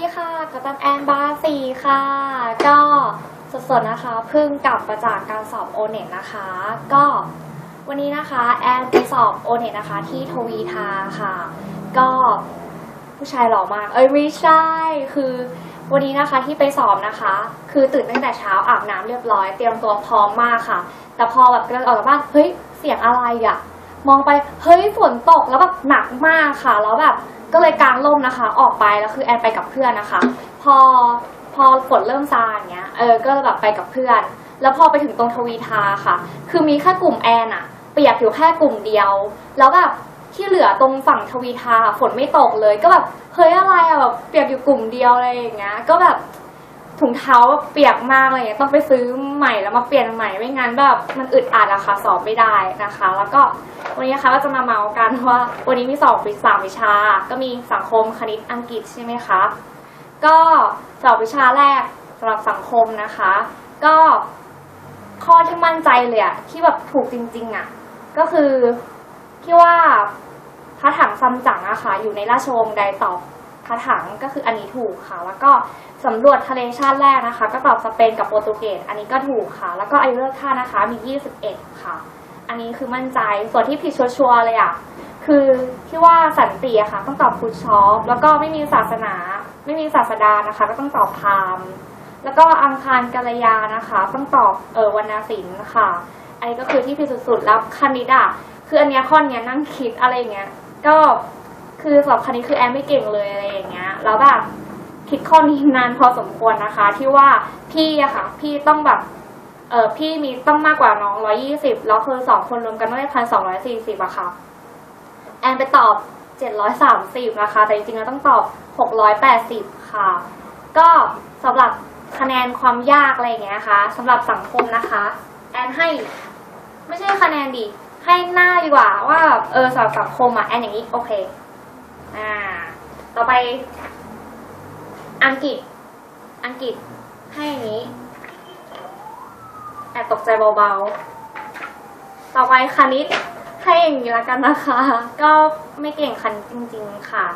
ดีค่ะกับตันแอนบาสีค่ะ ก็สดๆนะคะ เพิ่งกลับมาจากการสอบโอเน็ตนะคะ ก็วันนี้นะคะแอนไปสอบโอเน็ตนะคะ ที่ทวีทาค่ะ ก็ผู้ชายหล่อมาก เอ้ยไม่ใช่ คือวันนี้นะคะที่ไปสอบนะคะ คือตื่นตั้งแต่เช้าอาบน้ำเรียบร้อย เตรียมตัวพร้อมมากค่ะ แต่พอแบบกำลังออกจากบ้านเฮ้ยเสียงอะไรอะ มองไปเฮ้ยฝนตกแล้วแบบหนักมากค่ะ แล้วแบบก็เลยกางร่มนะคะ ออกไปแล้วคือแอนไปกับเพื่อนนะคะ พอพอฝนเริ่มซาอย่างเงี้ยเออก็แบบไปกับเพื่อน แล้วพอไปถึงตรงทวีทาค่ะ คือมีแค่กลุ่มแอนอะเปียกอยู่แค่กลุ่มเดียว แล้วแบบที่เหลือตรงฝั่งทวีทาฝนไม่ตกเลย ก็แบบเฮ้ยอะไรอะแบบเปียกอยู่กลุ่มเดียวอะไรอย่างเงี้ยก็แบบ ถุงเท้าเปียกมากอะไรเงี้ยต้องไปซื้อใหม่แล้วมาเปลี่ยนใหม่ไม่งั้นแบบมันอึดอัดอะค่ะสอบไม่ได้นะคะ แล้วก็วันนี้นะคะก็จะมาเมาส์กันว่า วันนี้มีสอบวิสามวิชา ก็มีสังคมคณิตอังกฤษใช่ไหมคะก็สอบวิชาแรกสำหรับสังคมนะคะ ก็ข้อที่มั่นใจเลยอะที่แบบถูกจริงๆอะก็คือที่ว่าพระถังซัมจั๋งอะค่ะอยู่ในราชวงศ์ใดตอ บพระถังก็คืออันนี้ถูกค่ะ แล้วก็สำรวจทะเลชาติแรกนะคะ ก็ตอบสเปนกับโปรตุเกสอันนี้ก็ถูกค่ะ แล้วก็ไอเลิกค่านะคะมี 21 ค่ะ อันนี้คือมั่นใจส่วนที่ผิดชัวร์ๆเลยอะคือที่ว่าสันติอะค่ะ ต้องตอบคูชอปแล้วก็ไม่มีศาสนา ไม่มีศาสดานะคะ ก็ต้องตอบพามแล้วก็อังคารกัลยานะคะ ต้องตอบเออวรรณศิลป์ค่ะอันนี้ก็คือที่ผิดสุดๆแล้วคณิตอะคืออันเนี้ยข้อเนี้ยนั่งคิดอะไรเงี้ยก็ คือสอบคณิตคือแอนไม่เก่งเลยอะไรอย่างเงี้ยแล้วแบบคิดข้อนี้นานพอสมควรนะคะ ที่ว่าพี่อะค่ะ พี่ต้องแบบเออพี่มีต้องมากกว่าน้องร้อยี่สิบแล้วคือสองคนรวมกันต้องได้พันสองร้อยสี่สิบอะค่ะ แอนไปตอบเจ็ดร้อยสามสิบนะคะ แต่จริงๆแล้วต้องตอบหกร้อยแปดสิบค่ะ ก็สำหรับคะแนนความยากอะไรอย่างเงี้ยค่ะสำหรับสังคมนะคะ แอนให้ ไม่ใช่คะแนนดิให้หน้าดีกว่าว่าเออสำหรับสังคมอะแอนอย่างนี้โอเค อ่า ต่อไป อังกฤษ อังกฤษให้อย่างนี้แอบตกใจเบาๆ ต่อไปคณิตให้อย่างนี้ละกันนะคะ ก็ไม่เก่งคณิตจริง ๆ ค่ะ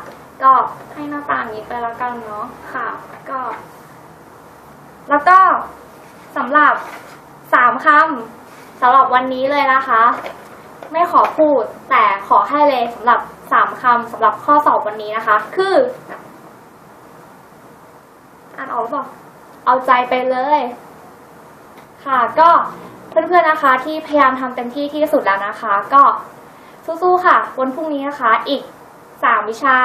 ก็ให้หน้าตาอย่างนี้ไปละกันเนาะค่ะ ก็ แล้วก็สำหรับสามคำสำหรับวันนี้เลยนะคะ ไม่ขอพูด แต่ขอให้เลยสำหรับสามคำสำหรับข้อสอบวันนี้นะคะ คือ อ่านออกหรือเปล่าเอาใจไปเลย ค่ะ ก็เพื่อนๆนะคะ ที่พยายามทำเต็มที่ที่สุดแล้วนะคะ ก็สู้ๆค่ะ วันพรุ่งนี้นะคะ อีกสามวิชา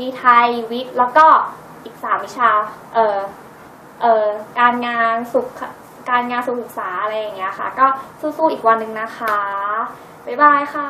มีไทยวิทย์แล้วก็อีกสามวิชา เอ่อ เอ่อ การงานสุข การงานสุขศึกษาอะไรอย่างเงี้ยค่ะ ก็สู้ๆอีกวันหนึ่งนะคะ บ๊ายบายค่ะ